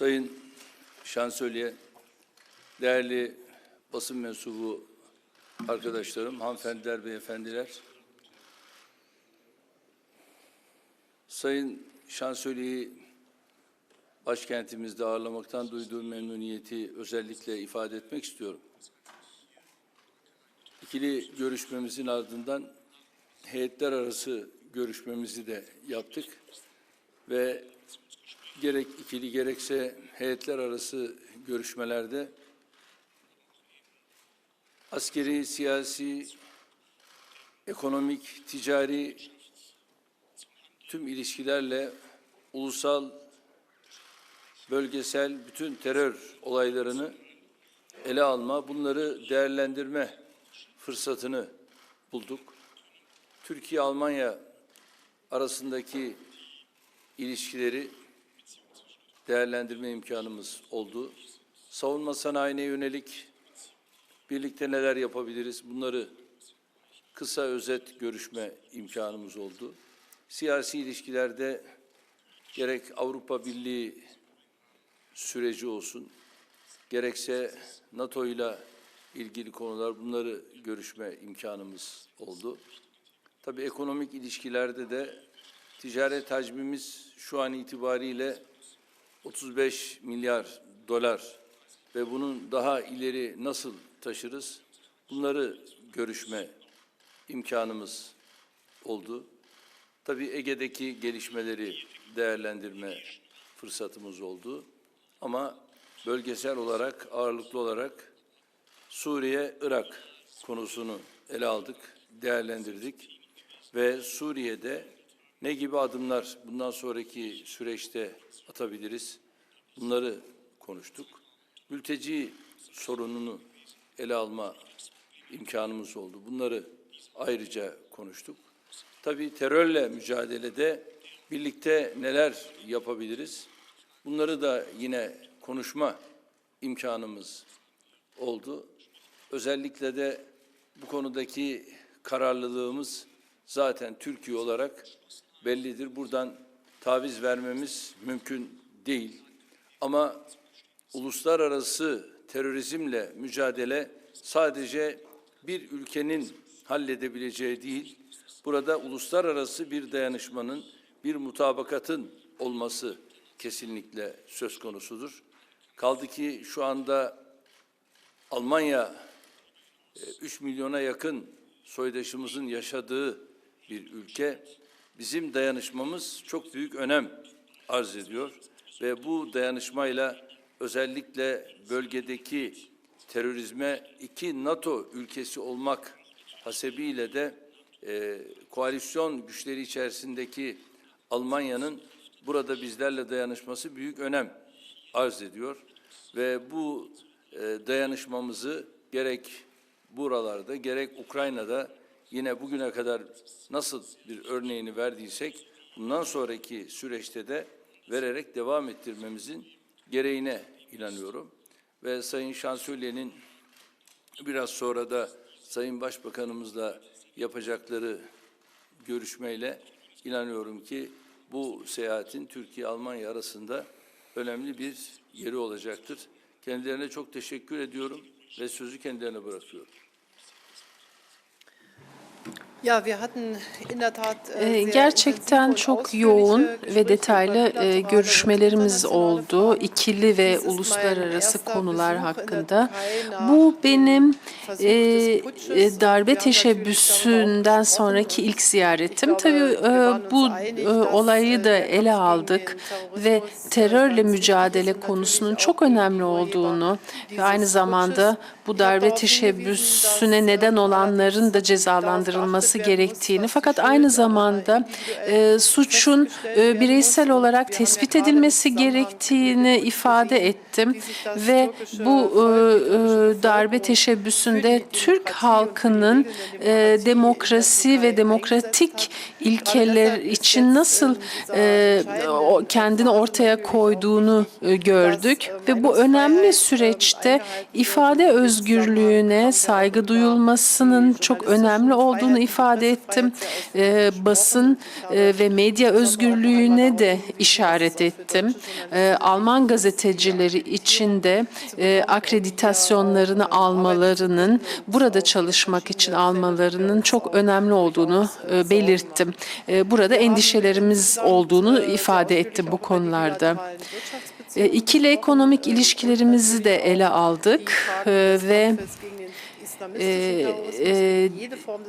Sayın Şansölye, değerli basın mensubu arkadaşlarım, hanımefendiler, beyefendiler. Sayın Şansölye'yi başkentimizde ağırlamaktan duyduğum memnuniyeti özellikle ifade etmek istiyorum. İkili görüşmemizin ardından heyetler arası görüşmemizi de yaptık ve gerek ikili gerekse heyetler arası görüşmelerde askeri, siyasi, ekonomik, ticari tüm ilişkilerle ulusal, bölgesel bütün terör olaylarını ele alma, bunları değerlendirme fırsatını bulduk. Türkiye-Almanya arasındaki ilişkileri değerlendirme imkanımız oldu. Savunma sanayine yönelik birlikte neler yapabiliriz bunları kısa özet görüşme imkanımız oldu. Siyasi ilişkilerde gerek Avrupa Birliği süreci olsun, gerekse NATO ile ilgili konular bunları görüşme imkanımız oldu. Tabii ekonomik ilişkilerde de ticaret hacmimiz şu an itibariyle 35 milyar dolar ve bunun daha ileri nasıl taşırız? Bunları görüşme imkanımız oldu. Tabii Ege'deki gelişmeleri değerlendirme fırsatımız oldu. Ama bölgesel olarak, ağırlıklı olarak Suriye, Irak konusunu ele aldık, değerlendirdik ve Suriye'de ne gibi adımlar bundan sonraki süreçte atabiliriz? Bunları konuştuk. Mülteci sorununu ele alma imkanımız oldu. Bunları ayrıca konuştuk. Tabii terörle mücadelede birlikte neler yapabiliriz? Bunları da yine konuşma imkanımız oldu. Özellikle de bu konudaki kararlılığımız zaten Türkiye olarak bellidir. Buradan taviz vermemiz mümkün değil. Ama uluslararası terörizmle mücadele sadece bir ülkenin halledebileceği değil, burada uluslararası bir dayanışmanın, bir mutabakatın olması kesinlikle söz konusudur. Kaldı ki şu anda Almanya 3 milyona yakın soydaşımızın yaşadığı bir ülke. Bizim dayanışmamız çok büyük önem arz ediyor ve bu dayanışmayla özellikle bölgedeki terörizme iki NATO ülkesi olmak hasebiyle de e, koalisyon güçleri içerisindeki Almanya'nın burada bizlerle dayanışması büyük önem arz ediyor ve bu e, dayanışmamızı gerek buralarda gerek Ukrayna'da yine bugüne kadar nasıl bir örneğini verdiysek bundan sonraki süreçte de vererek devam ettirmemizin gereğine inanıyorum. Ve Sayın Şansölye'nin biraz sonra da Sayın Başbakanımızla yapacakları görüşmeyle inanıyorum ki bu seyahatin Türkiye-Almanya arasında önemli bir yeri olacaktır. Kendilerine çok teşekkür ediyorum ve sözü kendilerine bırakıyorum. Gerçekten intensive und çok yoğun ve detaylı e, görüşmelerimiz oldu. İkili ve uluslararası konular hakkında. Bu benim e, e, darbe teşebbüsünden sonraki ilk ziyaretim. Tabii bu dass, olayı äh, da ele aldık ve äh, terörle mücadele konusunun çok önemli olduğunu ve aynı zamanda. Bu darbe teşebbüsüne neden äh, olanların da cezalandırılması gerektiğini fakat aynı zamanda e, suçun e, bireysel olarak tespit edilmesi gerektiğini ifade ettim ve bu e, e, darbe teşebbüsünde Türk halkının e, demokrasi ve demokratik ilkeler için nasıl ähm, e, kendini ortaya koyduğunu e, gördük ve ähm, bu önemli süreçte ähm, ifade diesem özgürlüğüne saygı duyulmasının çok önemli olduğunu ifade ettim. E, basın e, ve medya özgürlüğüne de işaret ettim. E, Alman gazetecileri için de e, akreditasyonlarını almalarının, burada çalışmak için almalarının çok önemli olduğunu e, belirttim. E, burada endişelerimiz olduğunu ifade ettim bu konularda. E, İkili ekonomik ilişkilerimizi de ele aldık. E, ve e, e,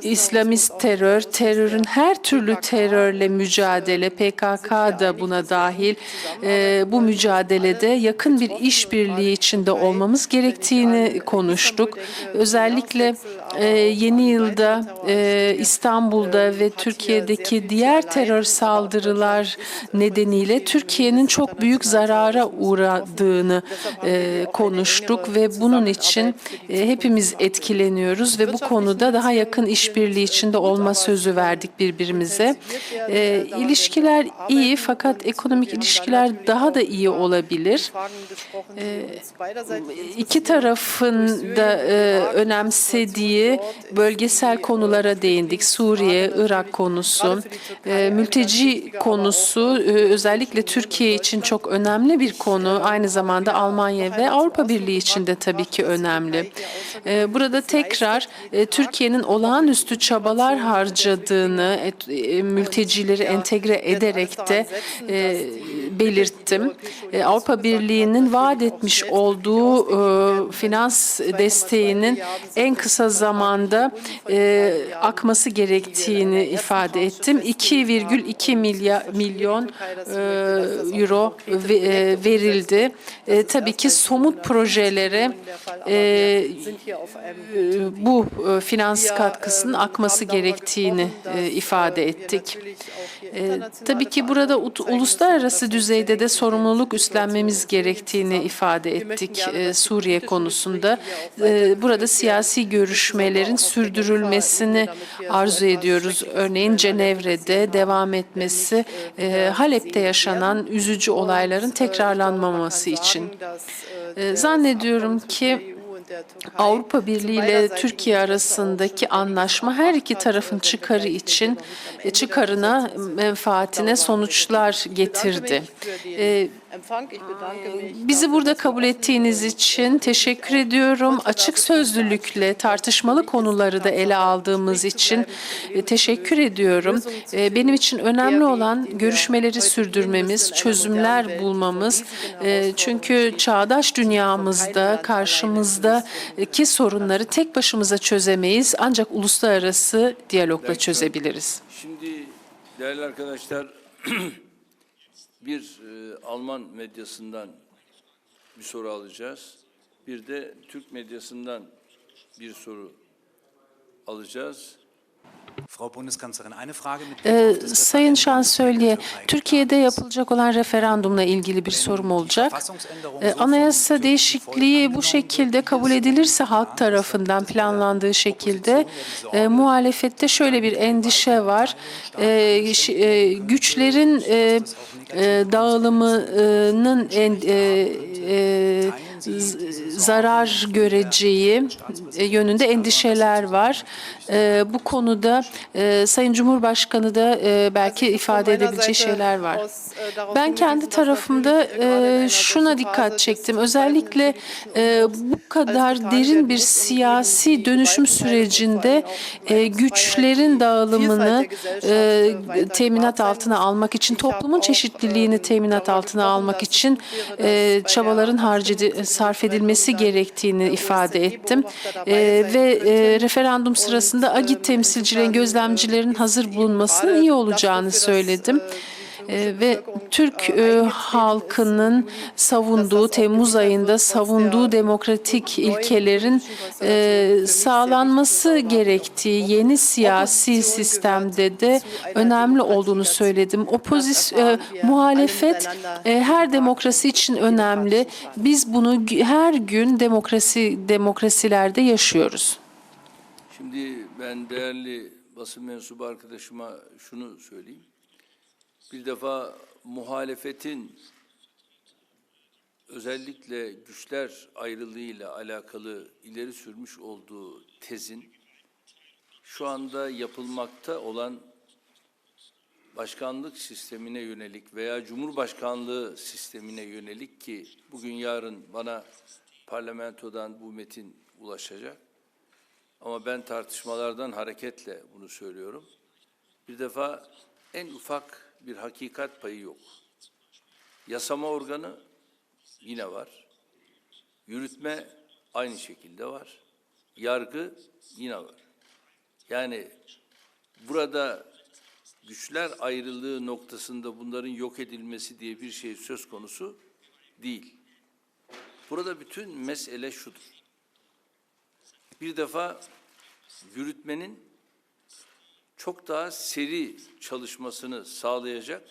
İslamist terör, terörün her türlü terörle mücadele, PKK da buna dahil e, bu mücadelede yakın bir işbirliği içinde olmamız gerektiğini konuştuk. Özellikle e, yeni yılda e, İstanbul'da ve Türkiye'deki diğer terör saldırılar nedeniyle Türkiye'nin çok büyük zarara uğradığını e, konuştuk ve bunun için e, hepimiz etkileniyoruz ve bu konuda daha yakın işbirliği içinde olma sözü verdik birbirimize. E, ilişkiler iyi fakat ekonomik ilişkiler daha da iyi olabilir. İki tarafın da e, önemsediği bölgesel konulara değindik. Suriye, Irak konusu, e, mülteci konusu e, özellikle Türkiye için çok önemli bir konu. Aynı zamanda Almanya ve Avrupa Birliği için de tabii ki önemli. E, burada tekrar e, Türkiye'nin olağanüstü çabalar harcadığını, e, e, mültecileri entegre ederek de belirttim. E, Avrupa Birliği'nin vaat etmiş olduğu finans desteğinin en kısa zamanda akması gerektiğini ifade ettim. 2,2 milyar milyon euro ve- verildi. Tabii ki somut projelere e, bu e, finans katkısının akması gerektiğini e, ifade ettik. E, tabii ki burada uluslararası düzeyde de sorumluluk üstlenmemiz gerektiğini ifade ettik e, Suriye konusunda. E, burada siyasi görüşmelerin sürdürülmesini arzu ediyoruz. Örneğin Cenevre'de devam etmesi, e, Halep'te yaşanan üzücü olayların tekrarlanmaması için. E, Zannediyorum ki Avrupa Birliği ile Türkiye arasındaki anlaşma her iki tarafın çıkarı için e, çıkarına, menfaatine sonuçlar getirdi. E, Bizi burada kabul ettiğiniz için teşekkür ediyorum. Açık sözlülükle tartışmalı konuları da ele aldığımız için e, teşekkür ediyorum. E, Benim için önemli olan görüşmeleri sürdürmemiz, çözümler bulmamız. E, Çünkü çağdaş dünyamızda karşımızdaki sorunları tek başımıza çözemeyiz. Ancak uluslararası diyalogla çözebiliriz. Şimdi değerli arkadaşlar bir e, Alman medyasından bir soru alacağız. Bir de Türk medyasından bir soru alacağız. Ee, Sayın Şansölye. Türkiye'de yapılacak olan referandumla ilgili bir sorum olacak. Ee, Anayasa değişikliği bu şekilde kabul edilirse halk tarafından planlandığı şekilde e, muhalefette şöyle bir endişe var. E, e, güçlerin e, e, dağılımının en, e, e, zarar göreceği e, yönünde endişeler var. E, bu konuda e, Sayın Cumhurbaşkanı da belki ifade edebileceği şeyler var. Ben kendi tarafımda şuna dikkat çektim. Özellikle bu kadar derin bir siyasi dönüşüm sürecinde güçlerin dağılımını teminat altına almak için, toplumun çeşitliliğini teminat altına almak için çabaların harcedi, sarf edilmesi gerektiğini ifade ettim. E, ve e, referandum sırasında AGİT temsilcilerin, gözlemcilerin hazır bulunmasının iyi olacağını söyledim. E, ve Türk e, halkının savunduğu, Temmuz ayında savunduğu demokratik ilkelerin e, sağlanması gerektiği yeni siyasi sistemde de önemli olduğunu söyledim. Opozis, e, muhalefet her demokrasi için önemli. Biz bunu her gün demokrasi demokrasilerde yaşıyoruz. Şimdi ben değerli basın mensubu arkadaşıma şunu söyleyeyim. Bir defa muhalefetin özellikle güçler ayrılığıyla alakalı ileri sürmüş olduğu tezin şu anda yapılmakta olan başkanlık sistemine yönelik veya cumhurbaşkanlığı sistemine yönelik ki bugün yarın bana parlamentodan bu metin ulaşacak. Ama ben tartışmalardan hareketle bunu söylüyorum. Bir defa en ufak bir hakikat payı yok. Yasama organı yine var. Yürütme aynı şekilde var. Yargı yine var. Yani burada güçler ayrılığı noktasında bunların yok edilmesi diye bir şey söz konusu değil. Burada bütün mesele şudur. Bir defa yürütmenin çok daha seri çalışmasını sağlayacak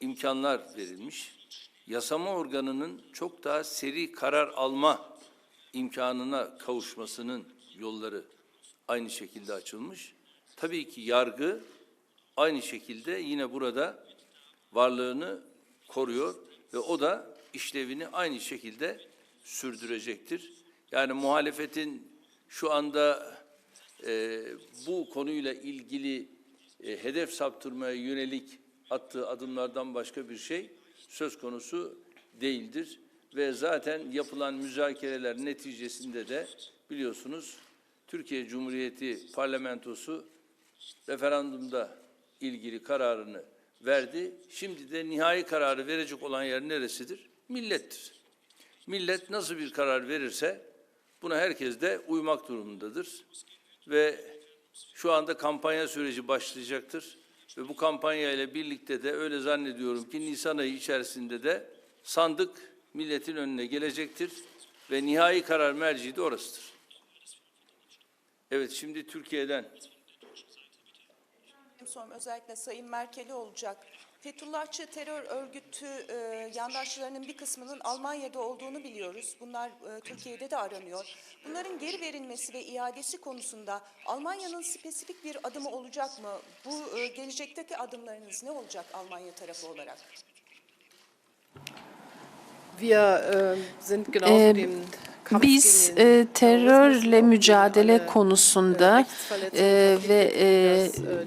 imkanlar verilmiş. Yasama organının çok daha seri karar alma imkanına kavuşmasının yolları aynı şekilde açılmış. Tabii ki yargı aynı şekilde yine burada varlığını koruyor ve o da işlevini aynı şekilde sürdürecektir. Yani muhalefetin şu anda e, bu konuyla ilgili e, hedef saptırmaya yönelik attığı adımlardan başka bir şey söz konusu değildir. Ve zaten yapılan müzakereler neticesinde de biliyorsunuz Türkiye Cumhuriyeti Parlamentosu referandumda ilgili kararını verdi. Şimdi de nihai kararı verecek olan yer neresidir? Millettir. Millet nasıl bir karar verirse buna herkes de uymak durumundadır. Ve şu anda kampanya süreci başlayacaktır. Ve bu kampanya ile birlikte de öyle zannediyorum ki Nisan ayı içerisinde de sandık milletin önüne gelecektir. Ve nihai karar merci de orasıdır. Evet şimdi Türkiye'den Benim sorum özellikle Sayın Merkel'e olacak. Fethullahçı terör örgütü e, yandaşlarının bir kısmının Almanya'da olduğunu biliyoruz. Bunlar e, Türkiye'de de aranıyor. Bunların geri verilmesi ve iadesi konusunda Almanya'nın spesifik bir adımı olacak mı? Bu e, gelecekteki adımlarınız ne olacak Almanya tarafı olarak? Wir äh, sind dem Kampf Biz e, terörle mücadele konusunda e, ve e,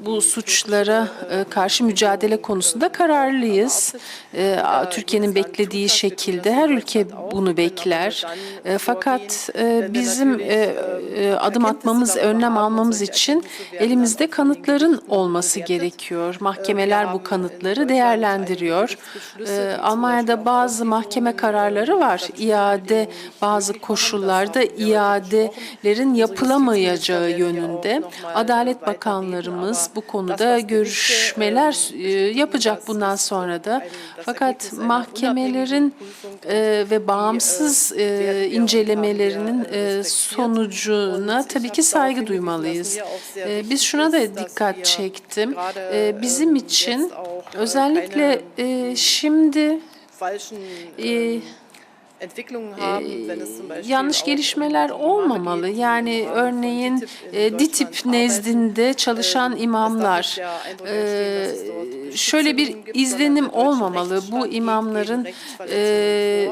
bu suçlara e, karşı mücadele konusunda kararlıyız. E, Türkiye'nin beklediği şekilde her ülke bunu bekler. E, Fakat e, bizim e, e, adım atmamız, önlem almamız için elimizde kanıtların olması gerekiyor. Mahkemeler bu kanıtları değerlendiriyor. E, Almanya'da bazı mahkeme kararları var. İade bazı. Koşullarda iadelerin yapılamayacağı yönünde Adalet Bakanlarımız bu konuda görüşmeler e, yapacak bundan sonra da. Fakat mahkemelerin e, ve bağımsız e, incelemelerinin sonucuna tabii ki saygı duymalıyız. Biz şuna da dikkat çektim. Bizim için özellikle e, şimdi falschen Entwicklungen haben, wenn es zum Beispiel yanlış gelişmeler olmamalı. Yani örneğin e, arbeiten. nezdinde çalışan imamlar e, şöyle bir izlenim olmamalı. Bu imamların e,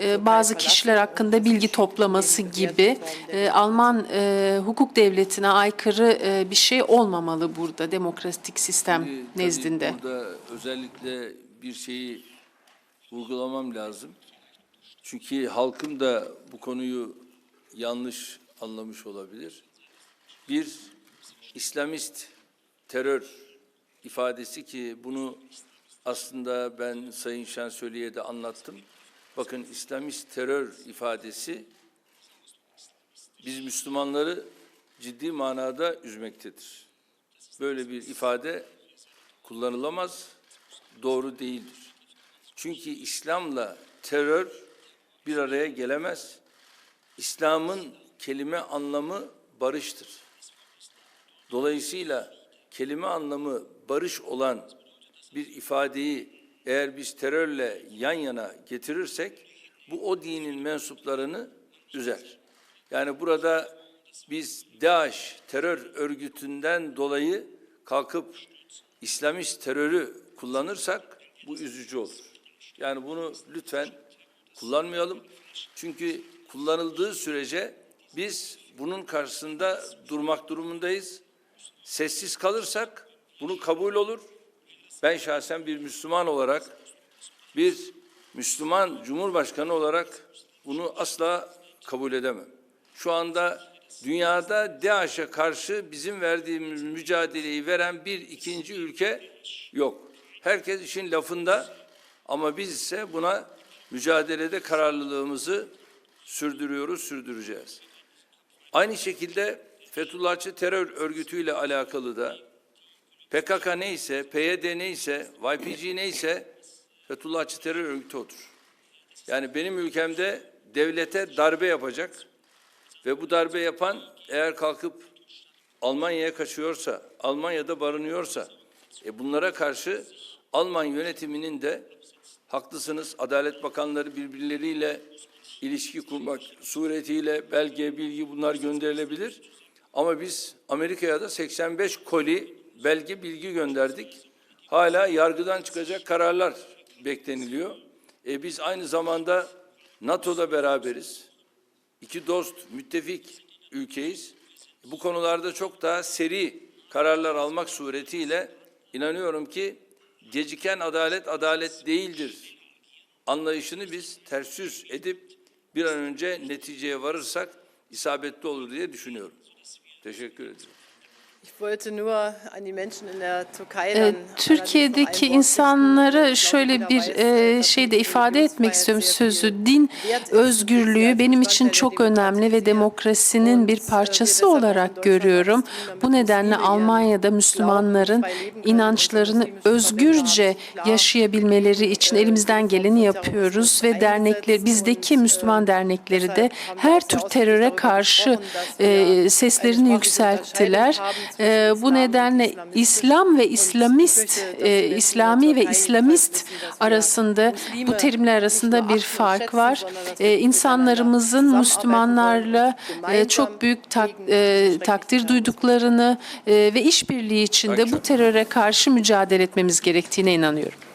e, bazı kişiler hakkında bilgi toplaması gibi e, Alman e, hukuk devletine aykırı e, bir şey olmamalı burada demokratik sistem nezdinde. Burada özellikle bir şeyi vurgulamam lazım. Çünkü halkım da bu konuyu yanlış anlamış olabilir. Bir İslamist terör ifadesi ki bunu aslında ben Sayın Şansölye'ye de anlattım. Bakın İslamist terör ifadesi biz Müslümanları ciddi manada üzmektedir. Böyle bir ifade kullanılamaz, doğru değildir. Çünkü İslam'la terör bir araya gelemez. İslam'ın kelime anlamı barıştır. Dolayısıyla kelime anlamı barış olan bir ifadeyi eğer biz terörle yan yana getirirsek bu o dinin mensuplarını üzer. Yani burada biz DAEŞ terör örgütünden dolayı kalkıp İslamist terörü kullanırsak bu üzücü olur. Yani bunu lütfen kullanmayalım. Çünkü kullanıldığı sürece biz bunun karşısında durmak durumundayız. Sessiz kalırsak bunu kabul olur. Ben şahsen bir Müslüman olarak, bir Müslüman Cumhurbaşkanı olarak bunu asla kabul edemem. Şu anda dünyada DAEŞ'e karşı bizim verdiğimiz mücadeleyi veren bir ikinci ülke yok. Herkes işin lafında ama biz ise buna mücadelede kararlılığımızı sürdürüyoruz, sürdüreceğiz. Aynı şekilde Fethullahçı terör örgütüyle alakalı da PKK neyse, PYD neyse, YPG neyse Fethullahçı terör örgütü odur. Yani benim ülkemde devlete darbe yapacak ve bu darbe yapan eğer kalkıp Almanya'ya kaçıyorsa, Almanya'da barınıyorsa e bunlara karşı Alman yönetiminin de haklısınız Adalet Bakanları birbirleriyle ilişki kurmak suretiyle belge, bilgi bunlar gönderilebilir. Ama biz Amerika'ya da 85 koli belge, bilgi gönderdik. Hala yargıdan çıkacak kararlar bekleniliyor. E biz aynı zamanda NATO'da beraberiz. İki dost, müttefik ülkeyiz. Bu konularda çok daha seri kararlar almak suretiyle inanıyorum ki geciken adalet adalet değildir anlayışını biz ters yüz edip bir an önce neticeye varırsak isabetli olur diye düşünüyorum. Teşekkür ederim. Türkiye'deki ein Wort insanlara şöyle bir şey de ifade etmek istiyorum sözü. Din özgürlüğü benim için çok önemli ve demokrasinin bir parçası olarak görüyorum. Bu nedenle Almanya'da Müslümanların inançlarını özgürce yaşayabilmeleri için elimizden geleni yapıyoruz ve dernekler bizdeki Müslüman dernekleri de her tür teröre karşı e, seslerini yükselttiler. E, bu nedenle İslam ve İslamist, e, İslami ve İslamist arasında bu terimler arasında bir fark var. E, insanlarımızın Müslümanlarla e, çok büyük tak, e, takdir duyduklarını e, ve işbirliği içinde bu teröre karşı mücadele etmemiz gerektiğine inanıyorum.